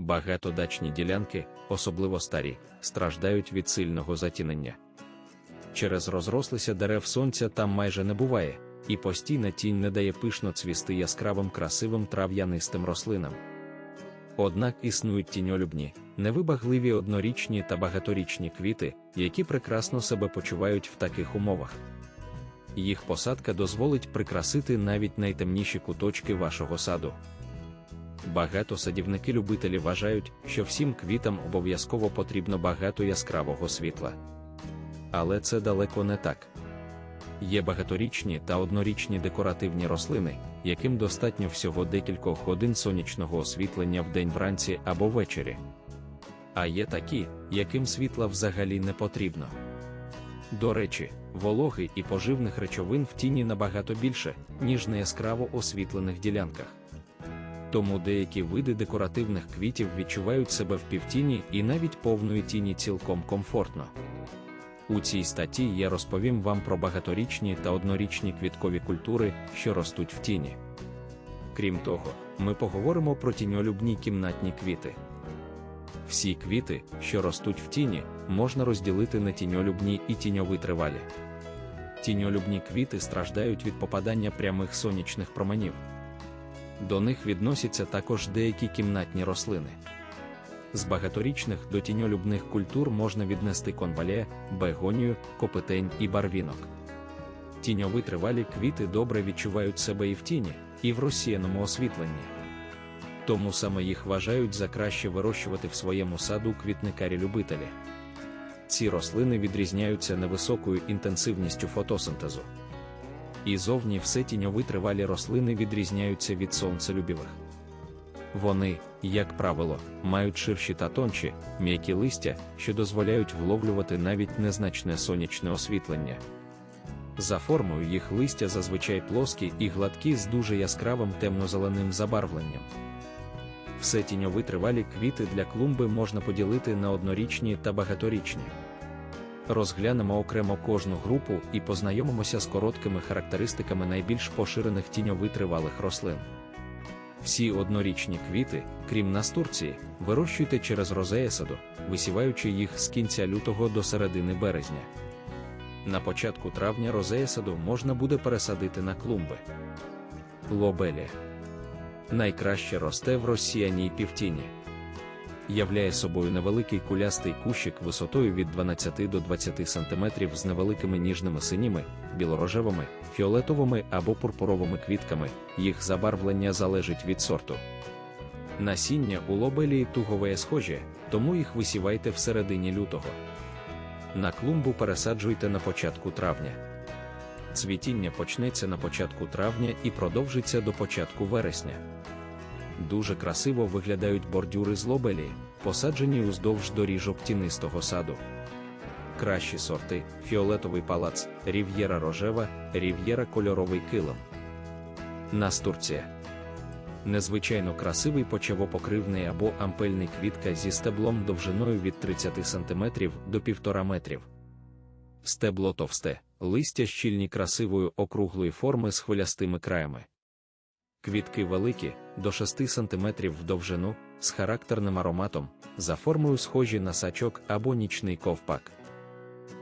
Багатодачні ділянки, особливо старі, страждають від сильного затінення. Через розрослися дерев сонця там майже не буває, і постійна тінь не дає пишно цвісти яскравим красивим трав'янистим рослинам. Однак існують тіньолюбні, невибагливі однорічні та багаторічні квіти, які прекрасно себе почувають в таких умовах. Їх посадка дозволить прикрасити навіть найтемніші куточки вашого саду. Багато садівники-любителі вважають, що всім квітам обов'язково потрібно багато яскравого світла. Але це далеко не так. Є багаторічні та однорічні декоративні рослини, яким достатньо всього декількох годин сонячного освітлення в день вранці або ввечері. А є такі, яким світла взагалі не потрібно. До речі, вологи і поживних речовин в тіні набагато більше, ніж на яскраво освітлених ділянках. Тому деякі види декоративних квітів відчувають себе в півтіні і навіть повної тіні цілком комфортно. У цій статті я розповім вам про багаторічні та однорічні квіткові культури, що ростуть в тіні. Крім того, ми поговоримо про тіньолюбні кімнатні квіти. Всі квіти, що ростуть в тіні, можна розділити на тіньолюбні і тіньовитривалі. Тіньолюбні квіти страждають від попадання прямих сонячних променів. До них відносяться також деякі кімнатні рослини. З багаторічних до тіньолюбних культур можна віднести конвалія, бегонію, копитень і барвінок. Тіньовитривалі квіти добре відчувають себе і в тіні, і в розсіяному освітленні. Тому саме їх вважають за краще вирощувати в своєму саду квітникарі-любителі. Ці рослини відрізняються невисокою інтенсивністю фотосинтезу. І зовні все тіньовитривалі рослини відрізняються від сонцелюбівих. Вони, як правило, мають ширші та тонші, м'які листя, що дозволяють вловлювати навіть незначне сонячне освітлення. За формою їх листя зазвичай плоскі і гладкі з дуже яскравим темно-зеленим забарвленням. Все тіньовитривалі квіти для клумби можна поділити на однорічні та багаторічні. Розглянемо окремо кожну групу і познайомимося з короткими характеристиками найбільш поширених тіньовитривалих рослин. Всі однорічні квіти, крім настурції, вирощуйте через розеясаду, висіваючи їх з кінця лютого до середини березня. На початку травня розеясаду можна буде пересадити на клумби. Лобелія найкраще росте в розсіяній півтіні. Являє собою невеликий кулястий кущик висотою від 12 до 20 см з невеликими ніжними синіми, білорожевими, фіолетовими або пурпуровими квітками, їх забарвлення залежить від сорту. Насіння у лобелії тугове схожі, тому їх висівайте всередині лютого. На клумбу пересаджуйте на початку травня. Цвітіння почнеться на початку травня і продовжиться до початку вересня. Дуже красиво виглядають бордюри з лобелії, посаджені уздовж доріжок тінистого саду. Кращі сорти фіолетовий палац, рів'єра рожева, рів'єра кольоровий килим. Настурція. Незвичайно красивий почавопокривний або ампельний квітка зі стеблом довжиною від 30 см до 1,5 метрів. Стебло товсте, листя щільні красивої округлої форми з хвилястими краями. Квітки великі, до 6 см в довжину, з характерним ароматом, за формою схожі на сачок або нічний ковпак.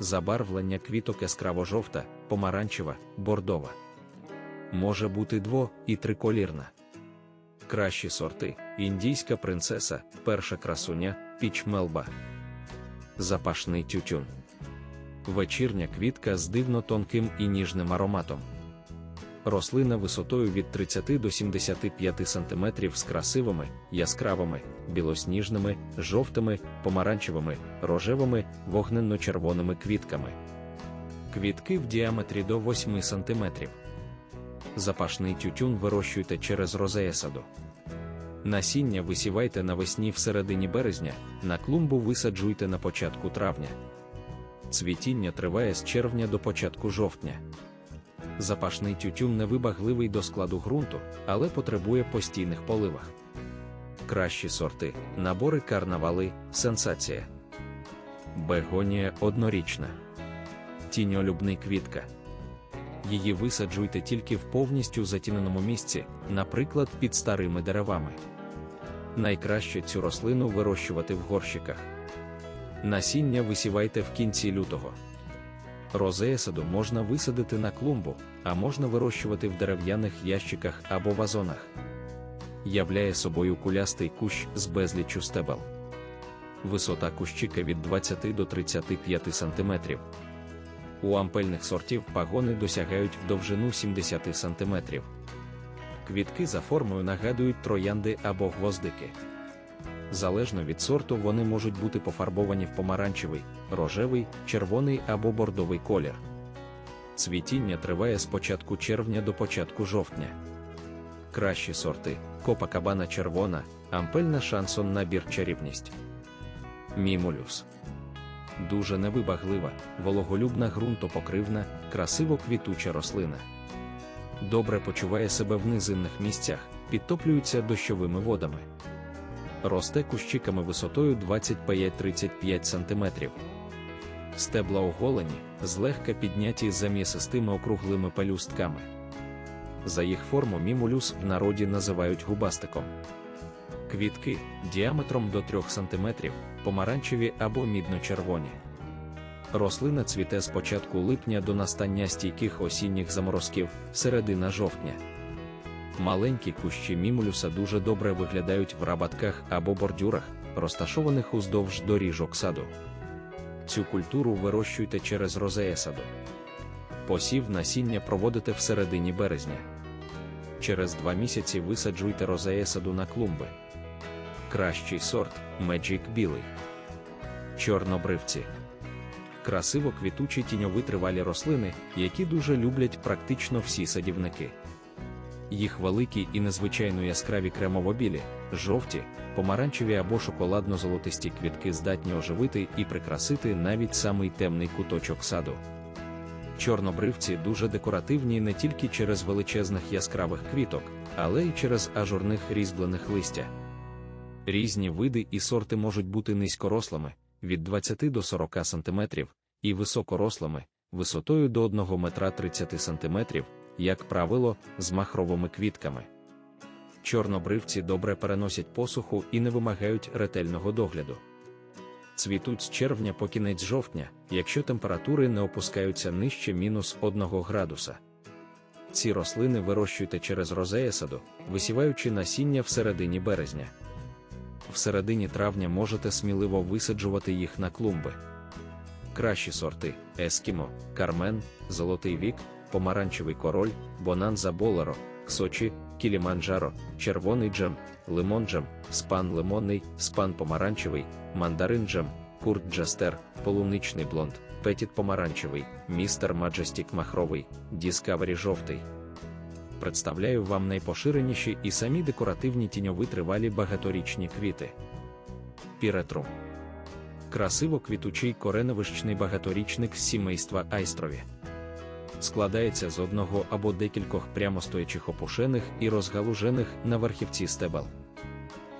Забарвлення квіток яскраво-жовта, помаранчева, бордова. Може бути дво- і триколірна. Кращі сорти індійська принцеса, перша красуня, піч мелба. Запашний тютюн. Вечірня квітка з дивно тонким і ніжним ароматом. Рослина висотою від 30 до 75 см з красивими, яскравими, білосніжними, жовтими, помаранчевими, рожевими, вогненно-червоними квітками. Квітки в діаметрі до 8 см. Запашний тютюн вирощуйте через розеясаду. Насіння висівайте навесні в середині березня, на клумбу висаджуйте на початку травня. Цвітіння триває з червня до початку жовтня. Запашний тютюн невибагливий до складу ґрунту, але потребує постійних поливах. Кращі сорти, набори карнавали, сенсація. Бегонія однорічна. Тіньолюбний квітка. Її висаджуйте тільки в повністю затіненому місці, наприклад, під старими деревами. Найкраще цю рослину вирощувати в горщиках. Насіння висівайте в кінці лютого. Розеясаду можна висадити на клумбу, а можна вирощувати в дерев'яних ящиках або вазонах. Являє собою кулястий кущ з безліччю стебел. Висота кущика від 20 до 35 см. У ампельних сортів пагони досягають в довжину 70 см. Квітки за формою нагадують троянди або гвоздики. Залежно від сорту вони можуть бути пофарбовані в помаранчевий, рожевий, червоний або бордовий колір. Цвітіння триває з початку червня до початку жовтня. Кращі сорти Копакабана червона, ампельна шансон набір чарівність. Мімулюс. Дуже невибаглива, вологолюбна ґрунтопокривна, красиво квітуча рослина. Добре почуває себе в низинних місцях, підтоплюється дощовими водами. Росте кущиками висотою 25-35 см. Стебла оголені, злегка підняті за м'ясистими округлими пелюстками. За їх форму мімулюс в народі називають губастиком. Квітки діаметром до 3 см, помаранчеві або мідно-червоні. Рослина цвіте з початку липня до настання стійких осінніх заморозків середина жовтня. Маленькі кущі мімулюса дуже добре виглядають в рабатках або бордюрах, розташованих уздовж доріжок саду. Цю культуру вирощуйте через розея саду. Посів насіння проводите в середині березня. Через два місяці висаджуйте розея саду на клумби. Кращий сорт Magic білий. Чорнобривці. Красиво квітучі тіньовитривалі рослини, які дуже люблять практично всі садівники. Їх великі і незвичайно яскраві кремово-білі, жовті, помаранчеві або шоколадно-золотисті квітки здатні оживити і прикрасити навіть самий темний куточок саду. Чорнобривці дуже декоративні не тільки через величезних яскравих квіток, але й через ажурних різьблених листя. Різні види і сорти можуть бути низькорослими від 20 до 40 см, і високорослими висотою до 1 метра 30 см, як правило, з махровими квітками. Чорнобривці добре переносять посуху і не вимагають ретельного догляду. Цвітуть з червня по кінець жовтня, якщо температури не опускаються нижче мінус 1 градуса. Ці рослини вирощуйте через розея саду, висіваючи насіння в середині березня. В середині травня можете сміливо висаджувати їх на клумби. Кращі сорти Ескімо, Кармен, Золотий вік, Помаранчевий король, Бонанза Болеро, Ксочі, Кіліманджаро, Червоний джем, Лимон джем, Спан лимонний, Спан помаранчевий, Мандарин джем, Курт Джастер, Полуничний блонд, Петіт помаранчевий, Містер Маджестік махровий, Діскавері жовтий. Представляю вам найпоширеніші і самі декоративні тіньовитривалі багаторічні квіти. Піретрум. Красиво квітучий кореновищний багаторічник з сімейства айстрові. Складається з одного або декількох прямостоячих опушених і розгалужених на верхівці стебел.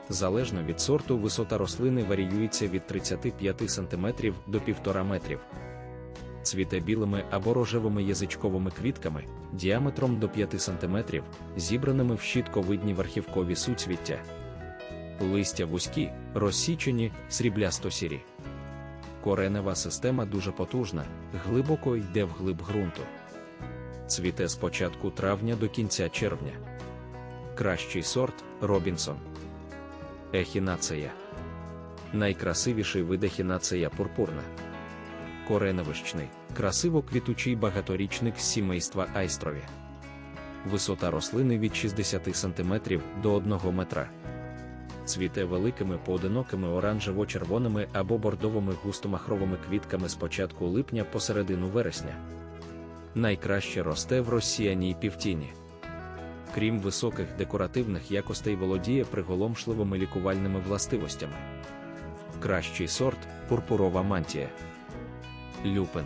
Залежно від сорту, висота рослини варіюється від 35 см до 1,5 метрів. Цвіте білими або рожевими язичковими квітками діаметром до 5 см, зібраними в щітковидні верхівкові суцвіття. Листя вузькі, розсічені, сріблясто-сірі. Коренева система дуже потужна, глибоко йде вглиб ґрунту. Цвіте з початку травня до кінця червня. Кращий сорт Робінсон. Ехінацея. Найкрасивіший вид ехінацея пурпурна. Кореневищний, красиво квітучий багаторічник з сімейства айстрові. Висота рослини від 60 см до 1 метра. Цвіте великими поодинокими оранжево-червоними або бордовими густомахровими квітками з початку липня по середину вересня. Найкраще росте в розсіяній півтіні. Крім високих декоративних якостей володіє приголомшливими лікувальними властивостями. Кращий сорт пурпурова мантія. Люпин.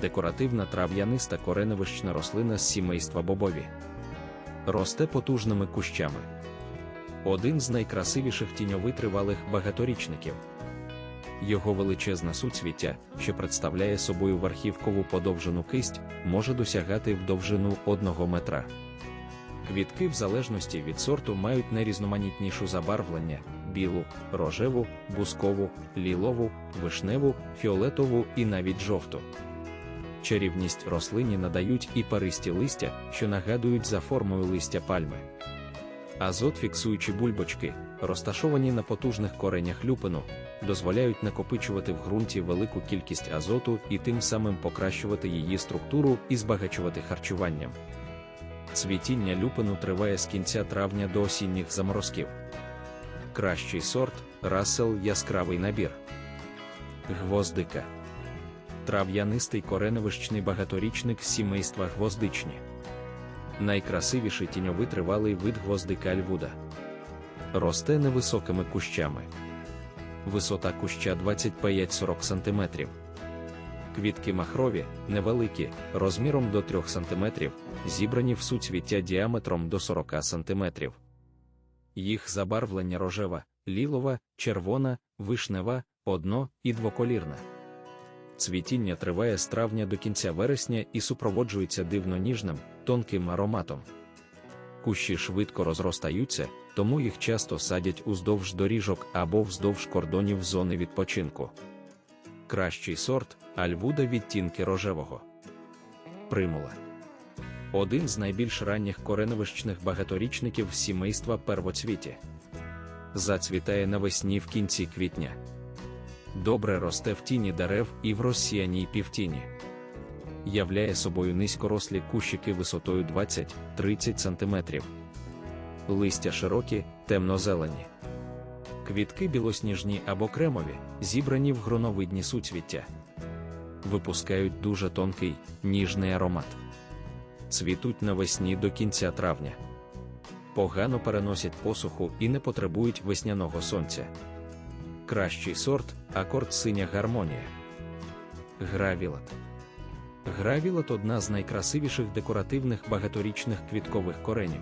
Декоративна трав'яниста кореновищна рослина з сімейства бобові. Росте потужними кущами. Один з найкрасивіших тіньовитривалих багаторічників. Його величезне суцвіття, що представляє собою верхівкову подовжену кисть, може досягати в довжину 1 метра. Квітки в залежності від сорту мають найрізноманітнішу забарвлення білу, рожеву, бускову, лілову, вишневу, фіолетову і навіть жовту. Чарівність рослині надають і паристі листя, що нагадують за формою листя пальми. Азот фіксуючі бульбочки, розташовані на потужних коренях люпину, дозволяють накопичувати в ґрунті велику кількість азоту і тим самим покращувати її структуру і збагачувати харчуванням. Цвітіння люпину триває з кінця травня до осінніх заморозків. Кращий сорт Рассел яскравий набір. Гвоздика. Трав'янистий кореневищний багаторічник сімейства гвоздичні. Найкрасивіший тіньовий тривалий вид гвоздика Альвуда. Росте невисокими кущами. Висота куща 25-40 см. Квітки махрові, невеликі, розміром до 3 см, зібрані в суцвіття діаметром до 40 см. Їх забарвлення рожева, лілова, червона, вишнева, одно- і двоколірне. Цвітіння триває з травня до кінця вересня і супроводжується дивно ніжним, тонким ароматом. Кущі швидко розростаються, тому їх часто садять уздовж доріжок або вздовж кордонів зони відпочинку. Кращий сорт альвуда відтінки рожевого. Примула. Один з найбільш ранніх кореновищних багаторічників сімейства первоцвіті. Зацвітає навесні в кінці квітня. Добре росте в тіні дерев і в розсіяній півтіні. Являє собою низькорослі кущики висотою 20-30 см. Листя широкі, темно-зелені. Квітки білосніжні або кремові, зібрані в гроновидні суцвіття. Випускають дуже тонкий, ніжний аромат. Цвітуть навесні до кінця травня. Погано переносять посуху і не потребують весняного сонця. Кращий сорт акорд синя гармонія. Гравілат. Гравілат одна з найкрасивіших декоративних багаторічних квіткових коренів.